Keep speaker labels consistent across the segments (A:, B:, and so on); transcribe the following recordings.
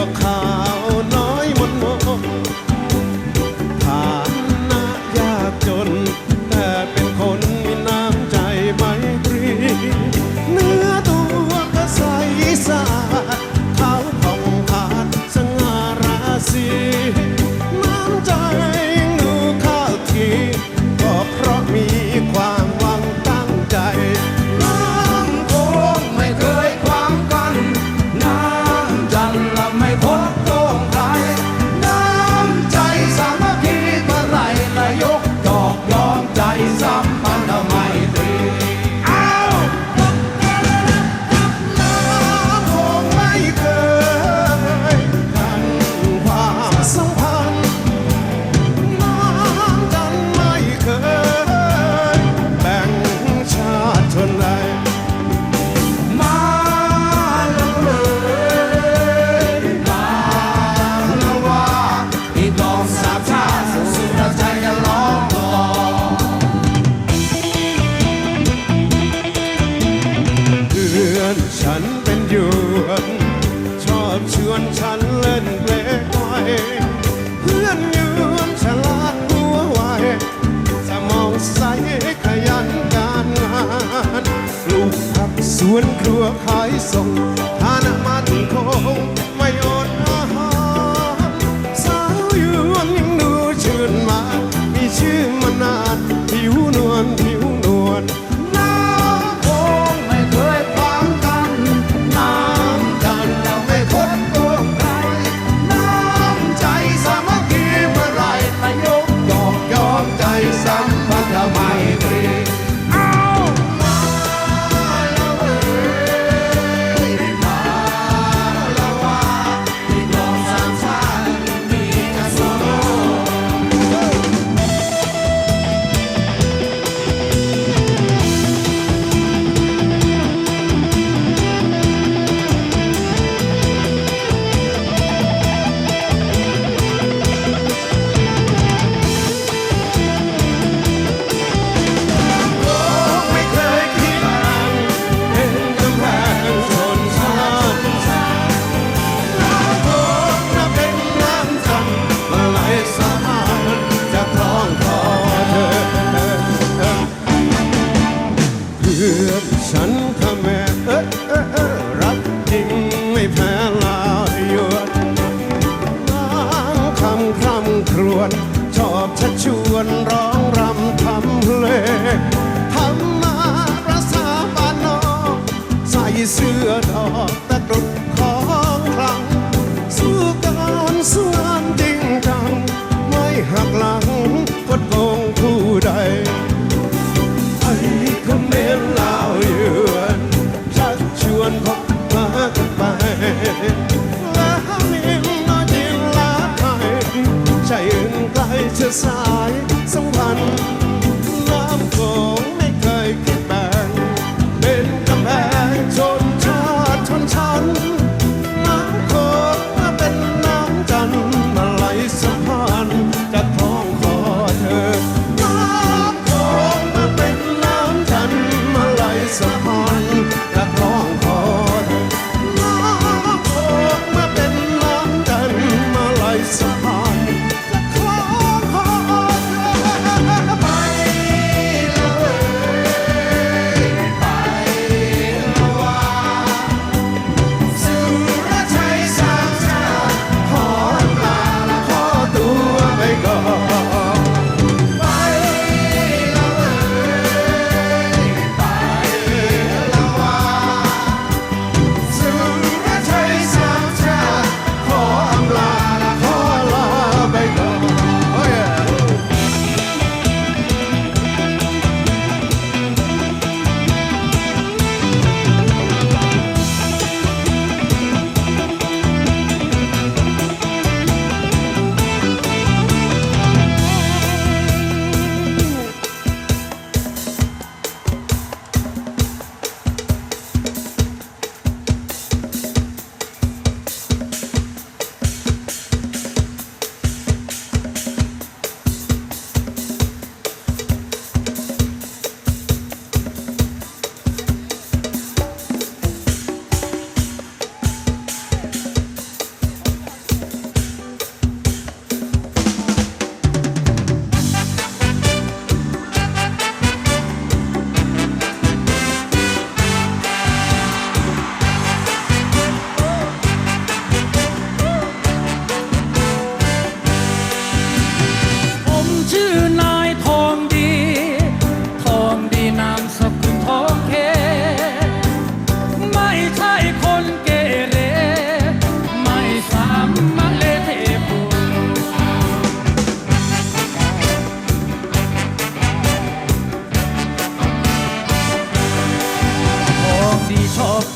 A: will come. อชวนฉันเล่นเปลไวเพื่อนยืนฉลาดหัวไวจะมองใสขยันการงานปลูกผักสวนครัวขายส่งฐานะมาถึคงไม่อดอาหารสาวยืนยังดูชื่นมา มีชื่อมัน คำคร่ำครวญชอบชัชวนร้องรำทำเพลงทำมาประสาบานนอกใส่เสื้อดอกตะดุดของคลัง สู้การสวนจริงจัง ไม่หักหลังกดโกงผู้ใด sahip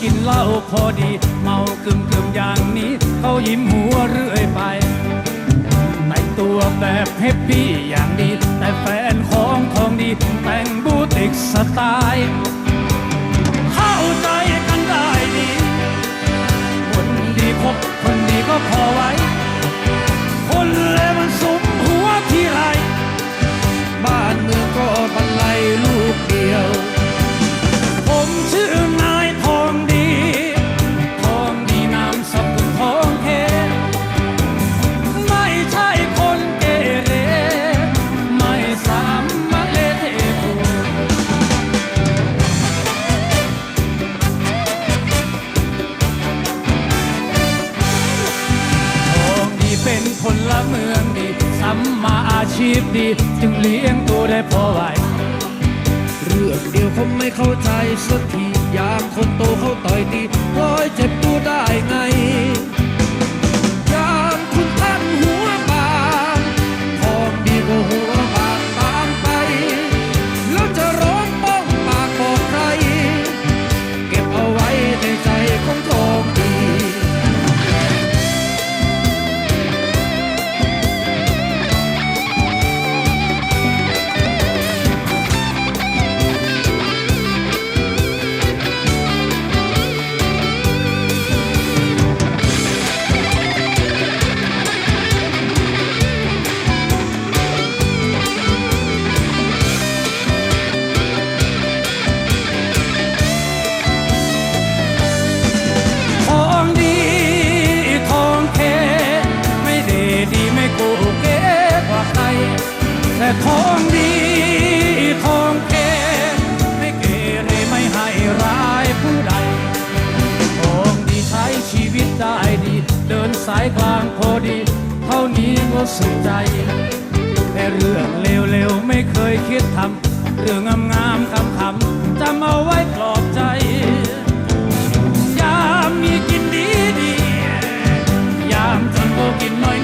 B: กินเหล้าพอดี เมากึมกึมอย่างนี้ เขายิ้มหัวเรื่อยไปแต่งตัวแบบเฮปปี้อย่างดี แต่แฟนของทองดี แต่งบูติกสไตล์เข้าใจกันได้ดี คนดีพบคนดีก็พอไว้ เป็นคนละเมืองดีสัมมาอาชีพดี จึงเลี้ยงตัวได้พอไหวเรื่องเดียวผมไม่เข้าใจสักทีอยากคนโตเขาต่อยตีร้อยเจ็บตัวได้ไงอยามคุณตั้งหัวบางพอดีกว่าหัว ของดีของเกศไม่เกเรไม่ให้ร้ายผู้ใดของดีใช้ชีวิตได้ดี เดินสายกลางพอดี เท่านี้ก็สุขใจแต่เรื่องเลวๆไม่เคยคิดทำเรื่องงามๆคำๆจำเอาไว้กลอบใจยามมีกินดีดียามจนก็กินน้อย